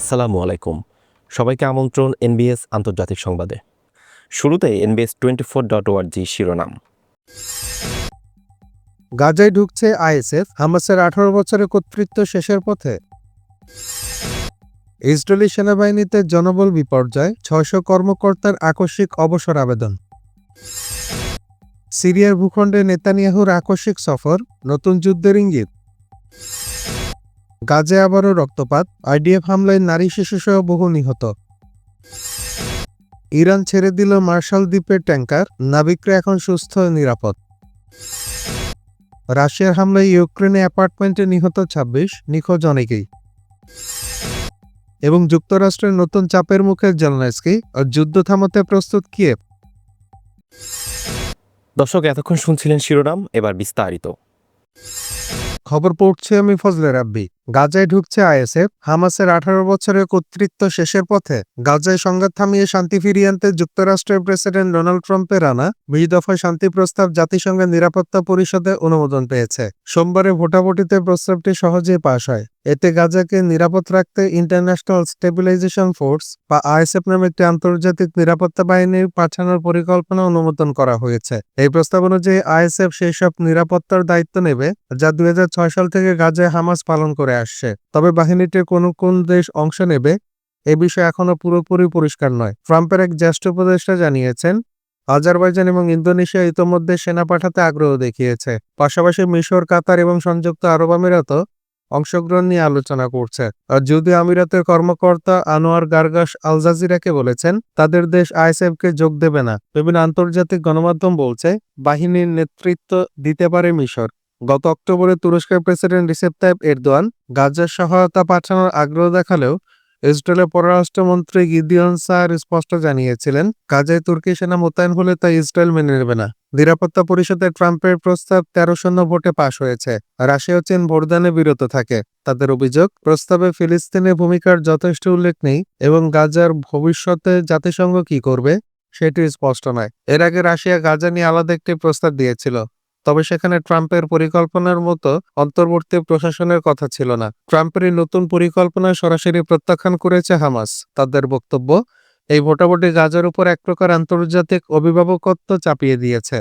আসসালামু আলাইকুম। সবাইকে আমন্ত্রণ এনবিএস আন্তর্জাতিক সংবাদে। শুরুতে এনবিএস টোয়েন্টি ফোর ডট ওয়ার্জি শিরোনাম। গাজায় ঢুকছে আইএসএফ, হামাসের আঠারো বছরের কর্তৃত্ব শেষের পথে। ইসরায়েলি সেনাবাহিনীতে জনবল বিপর্যয়, ছয়শো কর্মকর্তার আকস্মিক অবসর আবেদন। সিরিয়ার ভূখণ্ডে নেতানিয়াহুর আকস্মিক সফর, নতুন যুদ্ধের ইঙ্গিত। গাজে আবারও রক্তপাত আইডিএফ হামলায় নারী শিশুসহ বহু নিহত। ইরান ছেড়ে দিল মার্শাল দ্বীপের ট্যাঙ্কার নাবিকরা এখন সুস্থ ও নিরাপদ। রাশিয়ার হামলায় ইউক্রেনে অ্যাপার্টমেন্টে নিহত ছাব্বিশ নিখোঁজ অনেকেই। এবং যুক্তরাষ্ট্রের নতুন চাপের মুখে জেলনাস্কি আর যুদ্ধ থামাতে প্রস্তুত কিয়েভ। দর্শক এতক্ষণ শুনছিলেন শিরোনাম এবার বিস্তারিত। খবর পড়ছি আমি ফজলে রাব্বি। গাজায় ঢুকছে আইএসএফ, হামাসের আঠারো বছরের কর্তৃত্ব শেষের পথে গাজায় সংঘাত থামিয়ে শান্তি ফিরিয়ে আনতে যুক্তরাষ্ট্রের প্রেসিডেন্ট ডোনাল্ড ট্রাম্পের আনা বিশ দফা শান্তি প্রস্তাব জাতিসংঘের নিরাপত্তা পরিষদে অনুমোদন পেয়েছে। সোমবারে ভোটাভুটিতে প্রস্তাবটি সহজেই পাশ হয়। এতে গাজাকে নিরাপদ রাখতে ইন্টারন্যাশনাল স্টেবিলাইজেশন ফোর্স বা আইএসএফ নামে একটি আন্তর্জাতিক নিরাপত্তা বাহিনী পাঠানোর পরিকল্পনা অনুমোদন করা হয়েছে। এই প্রস্তাব অনুযায়ী আইএসএফ সেই সব নিরাপত্তার দায়িত্ব নেবে যা দুই হাজার ছয় সাল থেকে গাজায় হামাস পালন করে আসছে তবে বাহিনীটির কোন কোন দেশ অংশ নেবে, এ বিষয়ে এখনও পুরোপুরি পরিষ্কার নয়। ট্রাম্পের এক জ্যেষ্ঠ উপদেষ্টা জানিয়েছেন, আজারবাইজান এবং ইন্দোনেশিয়া ইতোমধ্যে সেনা পাঠাতে আগ্রহ দেখিয়েছে। পাশাপাশি মিশর, কাতার এবং সংযুক্ত আরব আমিরাতও অংশগ্রহণ নিয়ে আলোচনা করছে। আর যদিও আমিরাতের কর্মকর্তা আনোয়ার গার্গাস আল জাজিরাকে বলেছেন, তাদের দেশ আইএসএফকে যোগ দেবে না। বিভিন্ন আন্তর্জাতিক গণমাধ্যম বলছে, বাহিনীর নেতৃত্ব দিতে পারে মিশর। গত অক্টোবরে তুরস্কের প্রেসিডেন্ট রিসেপ তাইপ এরদোয়ান গাজার সহায়তা পাঠানোর আগ্রহ দেখালেও ইসরায়েলের পররাষ্ট্রমন্ত্রী গিদিয়ন সার স্পষ্ট জানিয়েছিলেন, গাজায় তুর্কি সেনা মোতায়েন হলে তা ইসরায়েল মেনে নেবে না। নিরাপত্তা পরিষদে ট্রাম্পের প্রস্তাব তেরো শূন্য ভোটে পাশ হয়েছে। রাশিয়া চীন ভোটদানে বিরত থাকে। তাদের অভিযোগ, প্রস্তাবে ফিলিস্তিনের ভূমিকার যথেষ্ট উল্লেখ নেই এবং গাজার ভবিষ্যতে জাতিসংঘ কি করবে সেটি স্পষ্ট নয়। এর আগে রাশিয়া গাজা নিয়ে আলাদা একটি প্রস্তাব দিয়েছিল। তবে সেখানে ট্রাম্পের পরিকল্পনার মতো অন্তর্বর্তী প্রশাসনের কথা ছিল না। ট্রাম্পের এই নতুন পরিকল্পনা সরাসরি প্রত্যাখ্যান করেছে হামাস। তাদের বক্তব্য, এই ভোটাভুটি গাজার উপর এক প্রকার আন্তর্জাতিক অভিভাবকত্ব চাপিয়ে দিয়েছে।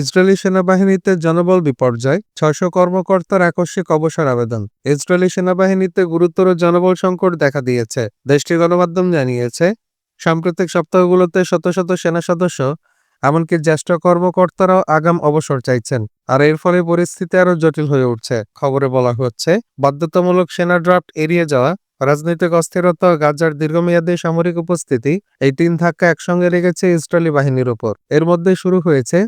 ইসরায়েলি সেনাবাহিনীতে জনবল বিপর্যয়, ছয়শো কর্মকর্তার আকস্মিক অবসর আবেদন। ইসরায়েলি সেনাবাহিনীতে গুরুতর জনবল সংকট দেখা দিয়েছে। দেশটির গণমাধ্যম জানিয়েছে, সাম্প্রতিক সপ্তাহগুলোতে শত শত সেনা সদস্য এমনকি জ্যেষ্ঠ কর্মকর্তারাও আগাম অবসর চাইছেন। আর এর ফলে পরিস্থিতি আরও জটিল হয়ে উঠছে। খবরে বলা হচ্ছে, বাধ্যতামূলক সেনা ড্রাফট এড়িয়ে যাওয়া, রাজনৈতিক অস্থিরতা গাজার দীর্ঘমেয়াদী সামরিক উপস্থিতি এই তিন ধাক্কা একসঙ্গে লেগেছে ইসরায়েলি বাহিনীর উপর এর মধ্যে শুরু হয়েছে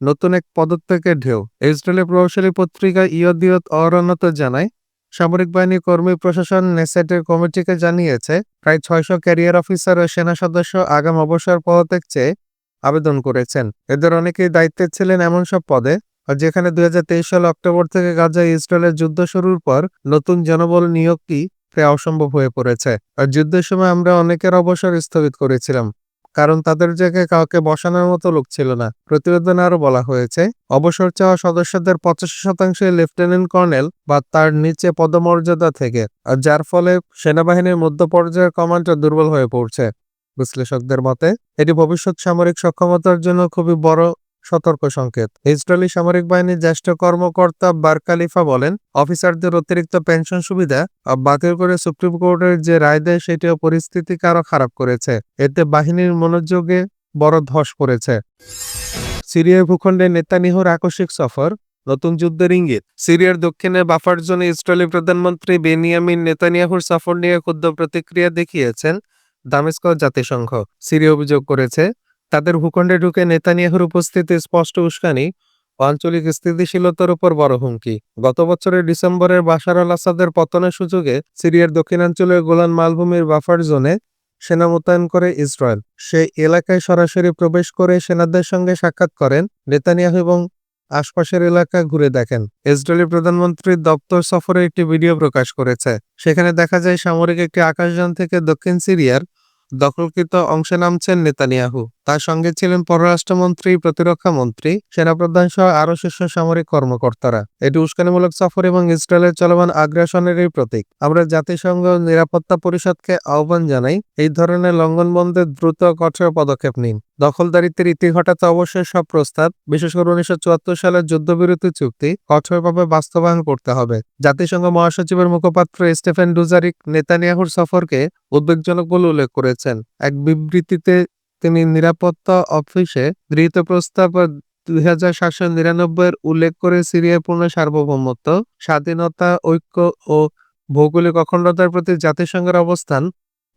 নতুন এক পদত্যাগের ঢেউ। ইসরায়েলের প্রভাবশালী পত্রিকা ইয়দিয়ত অরণত জানায়, সামরিক বাহিনী কর্মী প্রশাসন নেসেটের কমিটিকে জানিয়েছে, প্রায় ছয়শো ক্যারিয়ার অফিসার ও সেনা সদস্য আগাম অবসর পদত্যাগ চেয়ে আবেদন করেছেন। এদের অনেকেই দায়িত্বে ছিলেন এমন সব পদে যেখানে দুই সাল অক্টোবর থেকে গাজায় ইসরায়েলের যুদ্ধ শুরুর পর নতুন জনবল নিয়োগটি প্রায় অসম্ভব হয়ে পড়েছে। আর যুদ্ধের সময় আমরা অনেকের অবসর স্থগিত করেছিলাম, কারণ তাদের জায়গায় কাউকে বসানোর মতো লোক ছিল না। প্রতিবেদনে আরও বলা হয়েছে, অবসর চাওয়া সদস্যদের পঁচাশি শতাংশ লেফটেন্যান্ট কর্নেল বা তার নিচে পদমর্যাদা থেকে, আর যার ফলে সেনাবাহিনীর মধ্য পর্যায়ের কমান্ডার দুর্বল হয়ে পড়ছে। বিশ্লেষকদের মতে, এটি ভবিষ্যৎ সামরিক সক্ষমতার জন্য খুবই বড় সতর্ক সংকেত। ইসরায়েলি সামরিক বাহিনীর জ্যেষ্ঠ কর্মকর্তা বার কালিফা বলেন, অফিসারদের অতিরিক্ত পেনশন সুবিধা বাতিল করে সুপ্রিম কোর্টের যে রায় দেয় সেটিও পরিস্থিতিকে আরও খারাপ করেছে। এতে বাহিনীর মনোযোগে বড় ধস পড়েছে। সিরিয়ার ভূখণ্ডে নেতানিহুর আকস্মিক সফর, নতুন যুদ্ধের ইঙ্গিত। সিরিয়ার দক্ষিণে বাফার জোনে ইসরায়েলি প্রধানমন্ত্রী বেনিয়ামিন নেতানিয়াহুর সফর নিয়ে ক্ষুদ্র প্রতিক্রিয়া দেখিয়েছেন দামেস্ক জাতিসংঘ সিরিয়া অভিযোগ করেছে। তাদের ভূখণ্ডে ঢুকে নেতানিয়াহুর উপস্থিতি স্পষ্ট উস্কানি, আঞ্চলিক স্থিতিশীলতার উপর বড় হুমকি। গত বছরের ডিসেম্বরের বাশার আল আসাদের পতনের সুযোগে সিরিয়ার দক্ষিণাঞ্চলের গোলান মালভূমির বাফার জোনে সেনা মোতায়েন করে ইসরায়েল। সে এলাকায় সরাসরি প্রবেশ করে সেনাদের সঙ্গে সাক্ষাৎ করেন নেতানিয়াহু এবং আশপাশের এলাকা ঘুরে দেখেন। ইসরায়েলি প্রধানমন্ত্রীর দপ্তর সফরে একটি ভিডিও প্রকাশ করেছে। সেখানে দেখা যায় সামরিক একটি আকাশযান থেকে দক্ষিণ সিরিয়ার দখলকৃত অংশে নামছেন নেতানিয়াহু। তার সঙ্গে ছিলেন পররাষ্ট্রমন্ত্রী, প্রতিরক্ষা মন্ত্রী, সেনাপ্রধান সহ আরও শীর্ষ সামরিক কর্মকর্তারা। এটি উস্কানিমূলক সফর এবং ইসরায়েলের চলমান আগ্রাসনেরই প্রতীক। আমরা জাতিসংঘ নিরাপত্তা পরিষদকে আহ্বান জানাই, এই ধরনের লঙ্ঘন বন্ধে দ্রুত কঠোর পদক্ষেপ নিন। দখলদারিত্বের ইতি ঘটাতে অবশ্যই সব প্রস্তাব, বিশেষ করে উনিশশো চুয়াত্তর সালের যুদ্ধবিরতি চুক্তি, কঠোরভাবে বাস্তবায়ন করতে হবে। জাতিসংঘ মহাসচিবের মুখপাত্র স্টেফেন ডুজারিক নেতানিয়াহুর সফরকে উদ্বেগজনক বলে উল্লেখ করেছেন। এক বিবৃতিতে তিনি নিরাপত্তা অফিসে গৃহীত প্রস্তাব দুই হাজার সাতশো নিরানব্বই এর উল্লেখ করে সিরিয়ার পূর্ণ সার্বভৌমত্ব, স্বাধীনতা, ঐক্য ও ভৌগোলিক অখণ্ডতার প্রতি জাতিসংঘের অবস্থান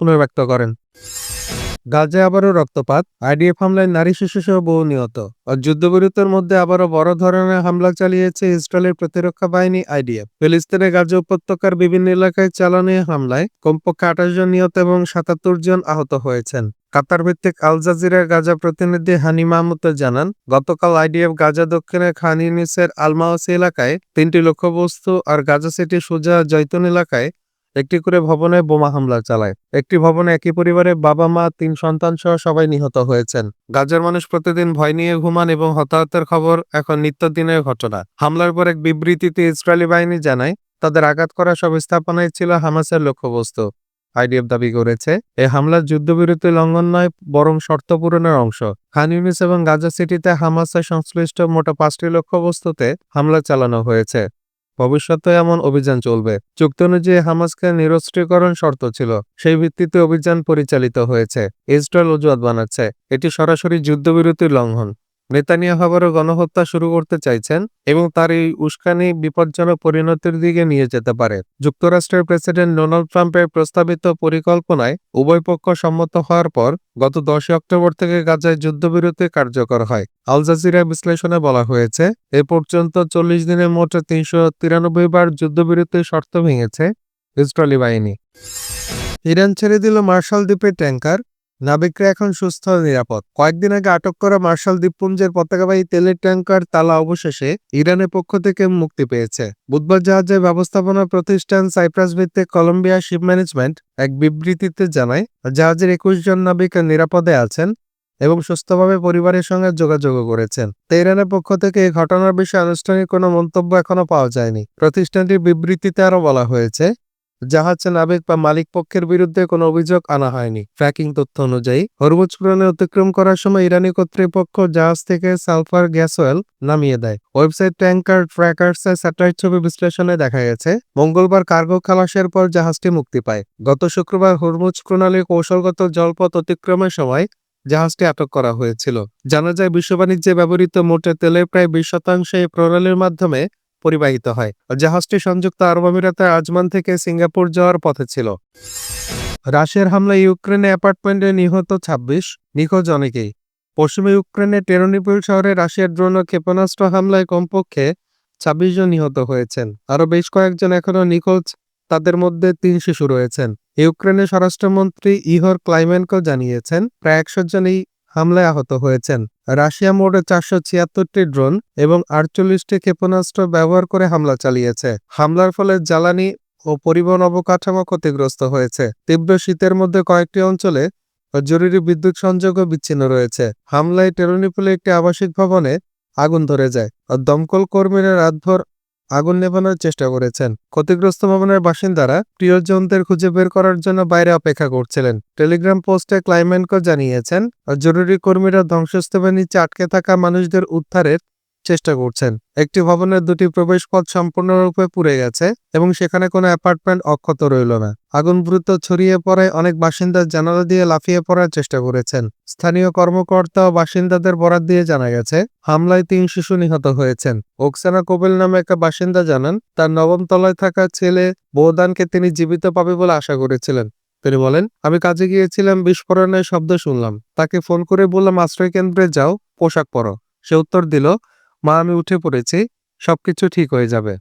পুনর্ব্যক্ত করেন। গাজায় আবারও রক্তপাত, আইডিএফ হামলায় নারী, শিশু সহ বহু নিহত যুদ্ধবিরতির মধ্যে আবারও বড় ধরনের হামলা চালিয়েছে ইসরায়েলের প্রতিরক্ষা বাহিনী আইডিএফ। ফিলিস্তিনের গাজা উপত্যকার বিভিন্ন এলাকায় চালানো হামলায় কমপক্ষে আঠাশ জন নিহত এবং সাতাত্তর জন আহত হয়েছেন। কাতার ভিত্তিক আল জাজিরার গাজা প্রতিনিধি হানি মাহমুদ জানান, গতকাল আইডিএফ গাজা দক্ষিণের খান ইউনিসের আলমাওসি এলাকায় তিনটি লক্ষ্যবস্তু আর গাজা সিটি সোজা জৈতন এলাকায় একটি করে ভবনে বোমা হামলা চালায়। একটি ভবনে একই পরিবারে বাবা, মা, তিন সন্তান সহ সবাই নিহত হয়েছেন। গাজার মানুষ প্রতিদিন ভয় নিয়ে ঘুমান এবং হতাহতের খবর এখন নিত্যদিনের ঘটনা। হামলার পর এক বিবৃতিতে ইসরায়েলি বাহিনী জানায়, তাদের আঘাত করা সব স্থাপনায় ছিল হামাসের লক্ষ্যবস্তু। আইডিএফ দাবি করেছে, এ হামলার যুদ্ধবিরতি লঙ্ঘন নয়, বরং শর্ত পূরণের অংশ। খান ইউনিস এবং গাজা সিটিতে হামাসের সংশ্লিষ্ট মোট পাঁচটি লক্ষ্যবস্তুতে হামলা চালানো হয়েছে। ভবিষ্যতে এমন অভিযান চলবে। চুক্তি অনুযায়ী হামাসকে নিরস্ত্রীকরণ শর্ত ছিল, সেই ভিত্তিতে অভিযান পরিচালিত হয়েছে। ইসরায়েল অজুহাত বানাচ্ছে, এটি সরাসরি যুদ্ধবিরতির লঙ্ঘন। নেতানিয়াহু আবারও গণহত্যা শুরু করতে চাইছেন এবং তার এই উস্কানি বিপজ্জনক পরিণতির দিকে নিয়ে যেতে পারে। যুক্তরাষ্ট্রের প্রেসিডেন্ট ডোনাল্ড ট্রাম্পের প্রস্তাবিত পরিকল্পনায় উভয় পক্ষ সম্মত হওয়ার পর গত দশই অক্টোবর থেকে গাজায় যুদ্ধবিরতি কার্যকর হয়। আল জাজিরা বিশ্লেষণে বলা হয়েছে, এ পর্যন্ত চল্লিশ দিনের মোট তিনশো তিরানব্বই বার যুদ্ধবিরতির শর্ত ভেঙেছে ইসরায়েলি বাহিনী। ইরান ছেড়ে দিল মার্শাল দ্বীপের ট্যাঙ্কার নাবিকরা এখন সুস্থ নিরাপদ। কয়েকদিন আগে আটক করা মার্শাল দ্বীপপুঞ্জের পতাকাবাহী তেলের ট্যাঙ্কার তালা অবশেষে ইরানের পক্ষ থেকে মুক্তি পেয়েছে। বুধবার জাহাজের ব্যবস্থাপনা প্রতিষ্ঠান সাইপ্রাস ভিত্তিক কলম্বিয়া শিপ ম্যানেজমেন্ট এক বিবৃতিতে জানায়, জাহাজের একুশ জন নাবিক নিরাপদে আছেন এবং সুস্থভাবে পরিবারের সঙ্গে যোগাযোগ করেছেন। তেহরানের পক্ষ থেকে এই ঘটনার বিষয়ে আনুষ্ঠানিক কোনো মন্তব্য এখনও পাওয়া যায়নি। প্রতিষ্ঠানটির বিবৃতিতে আরও বলা হয়েছে জাহাজ, নাবিক বা মালিক পক্ষের বিরুদ্ধে কোনো অভিযোগ আনা হয়নি। ট্র্যাকিং তথ্য অনুযায়ী, হরমুজ পুরাণে অতিক্রম করার সময় ইরানি কর্তৃপক্ষ জাহাজ থেকে সালফার গ্যাস অয়েল নামিয়ে দেয়। ওয়েবসাইট ট্যাঙ্কার ট্র্যাকার্সের স্যাটেলাইট ছবি বিশ্লেষণে দেখা গেছে, মঙ্গলবার কার্গো খালাসের পর জাহাজটি মুক্তি পায়। গত শুক্রবার হরমুজ প্রণালীর কৌশলগত জলপথ অতিক্রমের সময় জাহাজটি আটক করা হয়েছিল। জানা যায়, বিশ্ব বাণিজ্যে ব্যবহৃত মোটে তেলের প্রায় বিশ শতাংশ এই প্রণালীর মাধ্যমে পরিবাহিত হয়। জাহাজটি সংযুক্ত আরব আমিরাতের আজমান থেকে সিঙ্গাপুর যাওয়ার পথে ছিল। রাশিয়ার হামলায় ইউক্রেনে অ্যাপার্টমেন্টে নিহত ছাব্বিশ নিখোঁজ অনেকেই। পশ্চিমে ইউক্রেনের টেরোনিপুল শহরে রাশিয়ার ড্রোন ও ক্ষেপণাস্ত্র হামলায় কমপক্ষে ছাব্বিশ জন নিহত হয়েছেন। আরও বেশ কয়েকজন এখনও নিখোঁজ, তাদের মধ্যে তিন শিশু রয়েছেন। ইউক্রেনের স্বরাষ্ট্রমন্ত্রী ইহর ক্লাইমেনকো জানিয়েছেন, প্রায় একশো জন এই হামলায় আহত হয়েছেন। রাশিয়া মোটে চারশো ছিয়াত্তরটি ড্রোন এবং আটচল্লিশটি ক্ষেপণাস্ত্র ব্যবহার করে হামলা চালিয়েছে। হামলার ফলে জ্বালানি ও পরিবহন অবকাঠামো ক্ষতিগ্রস্ত হয়েছে। তীব্র শীতের মধ্যে কয়েকটি অঞ্চলে জরুরি বিদ্যুৎ সংযোগও বিচ্ছিন্ন রয়েছে। হামলায় টেরোনিপুলে একটি আবাসিক ভবনে আগুন ধরে যায়। দমকল কর্মীরা রাতভর আগুন নেভানোর চেষ্টা করেছেন। ক্ষতিগ্রস্ত ভবনের বাসিন্দারা প্রিয়জনদের খুঁজে বের করার জন্য বাইরে অপেক্ষা করছিলেন। টেলিগ্রাম পোস্টে ক্লাইম্যানকো জানিয়েছেন, জরুরি কর্মীরা ধ্বংসস্তূপের নিচে আটকে থাকা মানুষদের উদ্ধারের চেষ্টা করছেন। একটি ভবনের দুটি প্রবেশপথ সম্পূর্ণরূপে পুড়ে গেছে এবং সেখানে কোনো অ্যাপার্টমেন্ট অক্ষত রইল না। আগুন দ্রুত ছড়িয়ে পড়ায় অনেক বাসিন্দা জানালা দিয়ে লাফিয়ে পড়ার চেষ্টা করেছেন। স্থানীয় কর্মকর্তা ও বাসিন্দাদের বরাত দিয়ে জানা গেছে, হামলায় তিন শিশু নিহত হয়েছেন। ওকসানা কোবেল নামে একটা বাসিন্দা জানান, তার নবম তলায় থাকা ছেলে বৌদানকে তিনি জীবিত পাবে বলে আশা করেছিলেন। তিনি বলেন, আমি কাজে গিয়েছিলাম, বিস্ফোরণের শব্দ শুনলাম। তাকে ফোন করে বললাম আশ্রয় কেন্দ্রে যাও, পোশাক পরো। সে উত্তর দিল মা আমি উঠে পড়েছি, সবকিছু ঠিক হয়ে যাবে।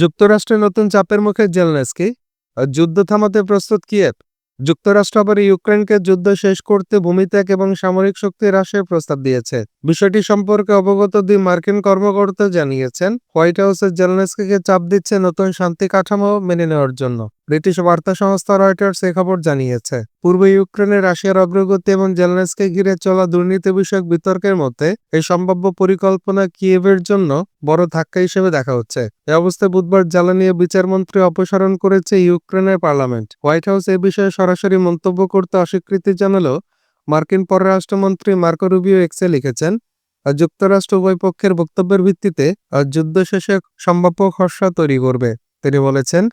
যুক্তরাষ্ট্রের নতুন চাপের মুখে জেলনেসকি যুদ্ধ থামাতে প্রস্তুত কিয়েভ? যুক্তরাষ্ট্র আবার ইউক্রেনকে যুদ্ধ শেষ করতে ভূমিত্যাগ এবং সামরিক শক্তি হ্রাসের প্রস্তাব দিয়েছে। বিষয়টি সম্পর্কে অবগত দুই মার্কিন কর্মকর্তা জানিয়েছেন, হোয়াইট হাউসের জেলনেসকিকে চাপ দিচ্ছে নতুন শান্তি কাঠামো মেনে নেওয়ার জন্য। ব্রিটিশ বার্তা সংস্থা রয়টার্স এ খবর জানিয়েছে, পূর্ব ইউক্রেনে রাশিয়ার অগ্রগতি এবং জেলনেসকে ঘিরে চলা দুর্নীতি বিষয়ক বিতর্কের মধ্যে এই সম্ভাব্য পরিকল্পনা কিয়েভের জন্য বড় ধাক্কা হিসেবে দেখা হচ্ছে। এ অবস্থায় বুধবার জ্বালানি বিচারমন্ত্রী অপসারণ করেছে ইউক্রেনের পার্লামেন্ট। হোয়াইট হাউস এ বিষয়ে সরাসরি মন্তব্য করতে অস্বীকৃতি জানালেও মার্কিন পররাষ্ট্রমন্ত্রী মার্কো রুবিও এক্সে লিখেছেন, যুক্তরাষ্ট্র উভয় পক্ষের বক্তব্যের ভিত্তিতে যুদ্ধ শেষে সম্ভাব্য খসড়া তৈরি করবে। তিনি বলেছেন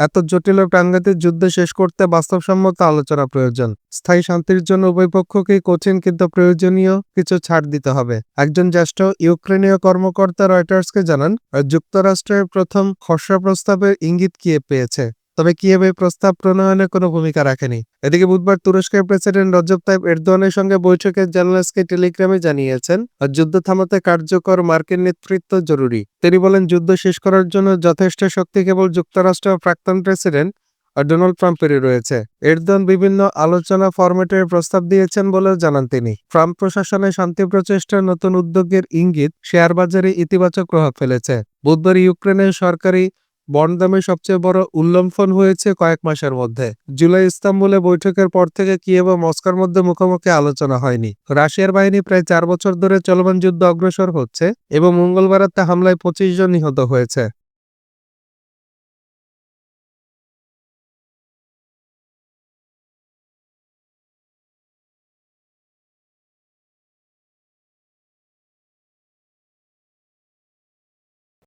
এত জটিল প্রাঙ্গতিক যুদ্ধ শেষ করতে বাস্তবসম্মত আলোচনা প্রয়োজন। স্থায়ী শান্তির জন্য উভয় পক্ষকেই কঠিন কিন্তু প্রয়োজনীয় কিছু ছাড় দিতে হবে। একজন জ্যেষ্ঠ ইউক্রেনীয় কর্মকর্তা রয়টার্সকে জানান, যুক্তরাষ্ট্রের প্রথম খসড়া প্রস্তাবের ইঙ্গিত কিয়ে পেয়েছে? তবে এই প্রস্তাব প্রণয়নে কোনো ভূমিকা রাখেনি। এদিকে বুধবার তুরস্কের প্রেসিডেন্ট রজব তাইব এরদোয়ানের সঙ্গে বৈঠকে জেনারেলসকে টেলিগ্রামে জানিয়েছেন, যুদ্ধ থামাতে কার্যকর মার্কিন নেতৃত্ব জরুরি। তিনি বলেন, যুদ্ধ শেষ করার জন্য যথেষ্ট শক্তি কেবল যুক্তরাষ্ট্র প্রাক্তন প্রেসিডেন্ট ডোনাল্ড ট্রাম্পেরই রয়েছে। এরদোয়ান বিভিন্ন আলোচনা ফরম্যাটের প্রস্তাব দিয়েছেন বলেও জানান তিনি। ট্রাম্প প্রশাসনে শান্তি প্রচেষ্টার নতুন উদ্যোগের ইঙ্গিত শেয়ার বাজারে ইতিবাচক প্রভাব ফেলেছে। বুধবার ইউক্রেনের সরকারি বন্ড দামে সবচেয়ে বড় উল্লম্ফন হয়েছে কয়েক মাসের মধ্যে। জুলাই ইস্তাম্বুলে বৈঠকের পর থেকে কিয়েভ ও মস্কোর মধ্যে মুখোমুখি আলোচনা হয়নি। রাশিয়ার বাহিনী প্রায় চার বছর ধরে চলমান যুদ্ধ অগ্রসর হচ্ছে এবং মঙ্গলবার তা হামলায় পঁচিশ জন নিহত হয়েছে।